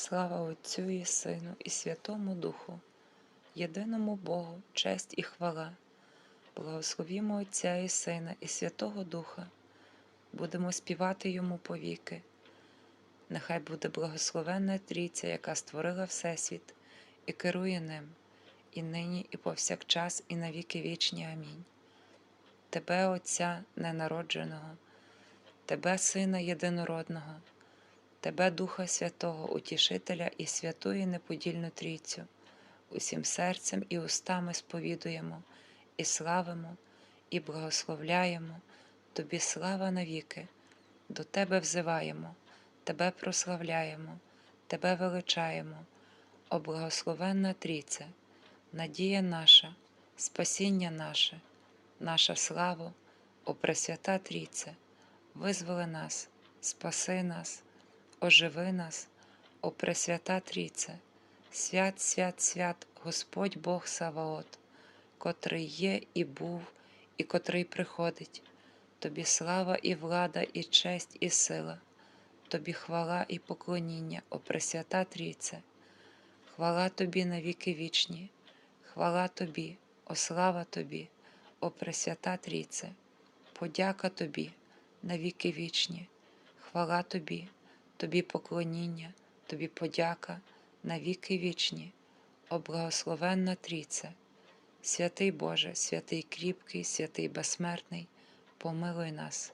Слава Отцю і Сину, і Святому Духу, єдиному Богу, честь і хвала. Благословімо Отця і Сина, і Святого Духа, будемо співати Йому повіки. Нехай буде благословенна Трійця, яка створила Всесвіт і керує ним, і нині, і повсякчас, і на віки вічні. Амінь. Тебе, Отця ненародженого, Тебе, Сина єдинородного, Тебе, Духа Святого, Утішителя і Святої Неподільну Трійцю, усім серцем і устами сповідуємо, і славимо, і благословляємо, Тобі слава навіки, до Тебе взиваємо, Тебе прославляємо, Тебе величаємо, о благословенна Трійце, надія наша, спасіння наше, наша слава, о Пресвята Трійце, визволи нас, спаси нас, оживи нас, о Пресвята Трійце, свят, свят, свят, Господь Бог Саваот, котрий є і був, і котрий приходить. Тобі слава і влада, і честь, і сила, Тобі хвала і поклоніння, о Пресвята Трійце, хвала Тобі на віки вічні, хвала Тобі, о слава Тобі, о Пресвята Трійце, подяка Тобі на віки вічні, хвала Тобі, Тобі поклоніння, Тобі подяка на віки вічні, о благословенна Трійце, святий Боже, святий кріпкий, святий безсмертний, помилуй нас.